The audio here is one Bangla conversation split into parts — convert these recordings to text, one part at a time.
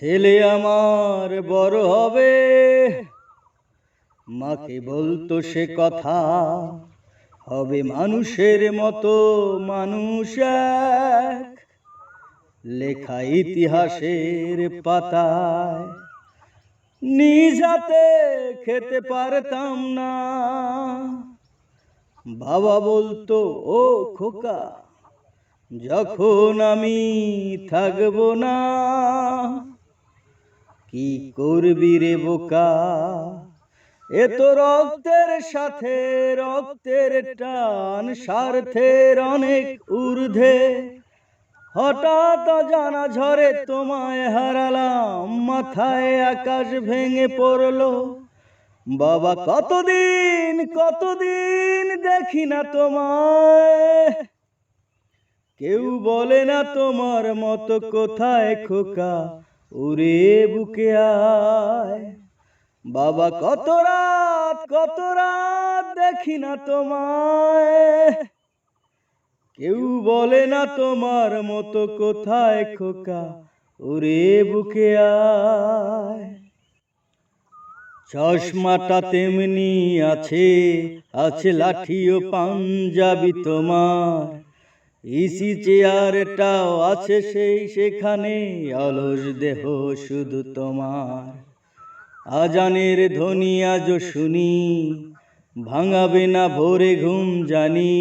ছেলে আমার বড় হবে। মাকে বলতো সে কথা, হবে মানুষের মতো মানুষ এক। লেখা ইতিহাসের পাতায় নিজাতে খেতে পারতাম না। বাবা বলতো, ও খোকা, যখন আমি থাকব না কি করবি রে বোকা? এ তো রক্তের সাথে রক্তের টান, স্বার্থের অনেক ঊর্ধ্বে। হঠাৎ জানা ঝরে তোমায় হারালাম, মাথায় আকাশ ভেঙে পড়ল। বাবা, কতদিন কতদিন দেখি না তোমায়। কেউ বলে না তোমার মতো কোথায় খোকা? উড়ে বুকে আয়। বাবা, কত রাত কত রাত দেখি না তোমায়। কেউ বলে না তোমার মতো কোথায় খোকা। উড়ে বুকে আয়। চশমাটা তেমনি আছে আছে লাঠি ও পাঞ্জাবি তোমার। ইসি চেয়ারটাও আছে সেই সেখানে, অলস দেহ শুধু তোমার। আজানের ধ্বনি আজও শুনি, ভাঙাবে না ভোরে ঘুম জানি,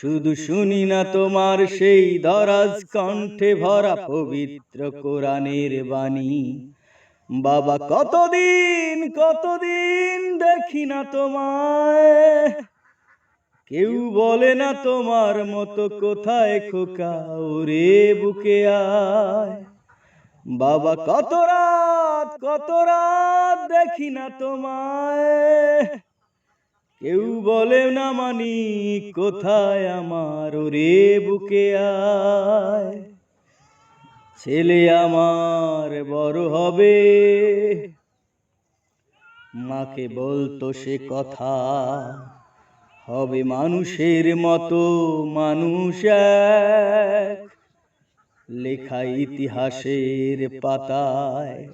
শুধু শুনি না তোমার সেই দরাজ কণ্ঠে ভরা পবিত্র কোরআনের বাণী। বাবা, কতদিন কতদিন দেখি না তোমায়? কেউ বলে না তোমার মতো কোথায় খোকা, ওরে বুকে আয়। বাবা, কত রাত কত রাত দেখি না তোমায়। কেউ বলে না মানি কোথায় আমার, ওরে বুকে আয়। ছেলে আমার বড় হবে। মাকে বলতো সে কথা। হবে মানুষের মতো মানুষ লেখা ইতিহাসের পাতায়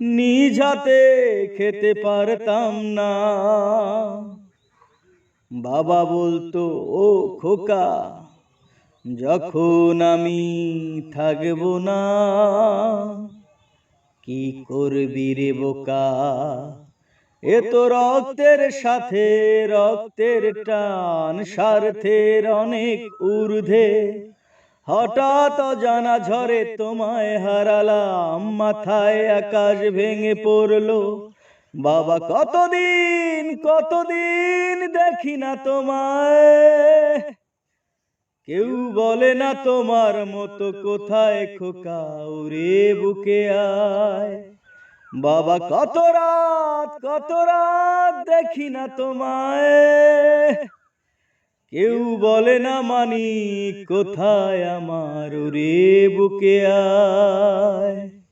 নিজ হাতে খেতে পারতাম না। বাবা বলতো, ও খোকা, যখন আমি থাকব না, কি করবি রে বোকা? এ তো রক্তের সাথে রক্তের টান, স্বার্থের অনেক ঊর্ধ্বে। হঠাৎ জানা ঝরে তোমায় হারালাম, মাথায় আকাশ ভেঙে পড়ল। বাবা, কতদিন কতদিন দেখি না তোমায়। কেউ বলে না তোমার মতো কোথায় খোকা উরে বুকে আয়। বাবা, কত রাত কত রাত দেখি না তোমায়। কেউ বলে না মানি কোথায় আমার রে বুকে আয়?